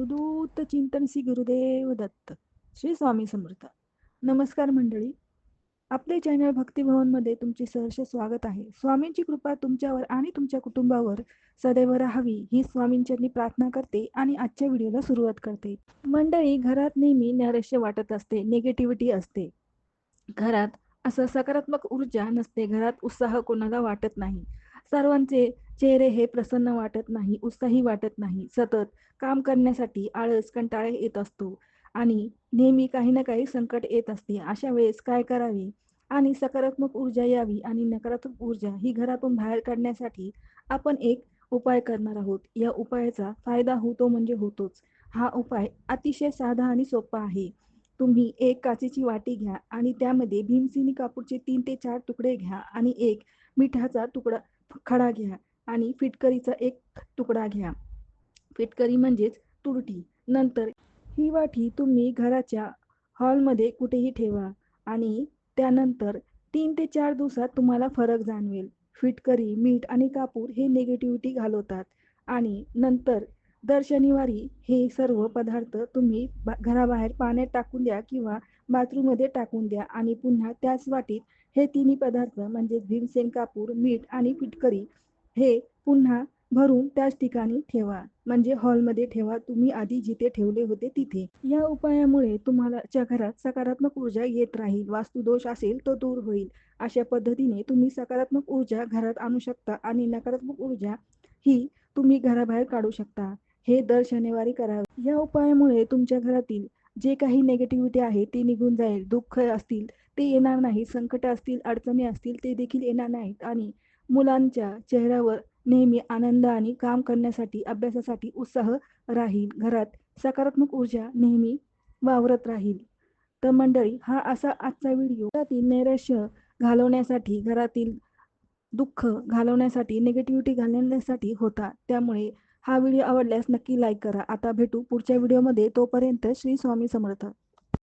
अवधूत चिंतन श्री गुरुदेव दत्त श्री स्वामी समर्थ. नमस्कार मंडळी. आपले चॅनल भक्तिभवनमध्ये तुमचे सहर्ष स्वागत आहे. स्वामींची कृपा तुमच्यावर आणि तुमच्या कुटुंबावर सदैव राहावी ही स्वामींच्यांनी प्रार्थना करते आणि आजच्या व्हिडिओला सुरुवात करते. मंडळी घरात नेहमी नैराश्य वाटत असते निगेटिव्हिटी असते. घरात असं सकारात्मक ऊर्जा नसते घरात उत्साह कोणाला वाटत नाही. सर्वांचे चेहरे हे प्रसन्न वाटत नाही उत्साही वाटत नाही. सतत काम करण्यासाठी आळस कंटाळे येत असतो आणि नेहमी काही ना काही संकट येत असते. अशा वेळेस काय करावे? आणि सकारात्मक ऊर्जा यावी आणि नकारात्मक ऊर्जा ही घरातून बाहेर काढण्यासाठी आपण एक उपाय करणार आहोत. या उपायाचा फायदा होतो म्हणजे होतोच. हा उपाय अतिशय साधा आणि सोपा आहे. तुम्ही एक काचेची वाटी घ्या आणि त्यामध्ये भीमसिनी कापूरचे तीन ते चार तुकडे घ्या आणि एक मिठाचा तुकडा खडा घ्या. आणि फिटकरीचा एक तुकडा घ्या. फिटकरी म्हणजेच तुरटी. नंतर ही वाटी तुम्ही घराच्या हॉलमध्ये कुठेही ठेवा आणि त्यानंतर तीन ते चार दिवसात तुम्हाला फरक जाणवेल. फिटकरी मीठ आणि कापूर हे निगेटिव्हिटी घालवतात आणि नंतर दर शनिवारी हे सर्व पदार्थ तुम्ही बा घराबाहेर पाण्यात टाकून द्या किंवा बाथरूममध्ये टाकून द्या आणि पुन्हा त्याच वाटीत हे तिन्ही पदार्थ म्हणजेच भीमसेन कापूर मीठ आणि फिटकरी हे पुन्हा भरून त्याच ठिकाणी ठेवा. म्हणजे हॉलमध्ये ठेवा. तुम्ही आधी जिथे ठेवले होते तिथे. या उपायामुळे तुम्हाला घरात सकारात्मक ऊर्जा येत राहील. वास्तुदोष असेल तो दूर होईल. अशा पद्धतीने तुम्ही सकारात्मक ऊर्जा घरात आणू शकता आणि नकारात्मक ऊर्जा ही तुम्ही घराबाहेर काढू शकता. हे दर शनिवारी करावे. या उपायामुळे तुमच्या घरातील जे काही नेगेटिव्हिटी आहे ते निघून जाईल. दुःख असतील ते येणार नाही संकट असतील अडचणी असतील ते देखील येणार नाहीत. आणि मुलांच्या चेहऱ्यावर नेहमी आनंद आणि काम करण्यासाठी अभ्यासासाठी उत्साह राहील. घरात सकारात्मक ऊर्जा नेहमी वावरत राहील. तर मंडळी हा असा आजचा व्हिडिओ. घरातील नैराश्य घालवण्यासाठी घरातील दुःख घालवण्यासाठी निगेटिव्हिटी घालवण्यासाठी होता. त्यामुळे हा व्हिडिओ आवडल्यास नक्की लाईक करा. आता भेटू पुढच्या व्हिडिओमध्ये. तोपर्यंत श्री स्वामी समर्थ.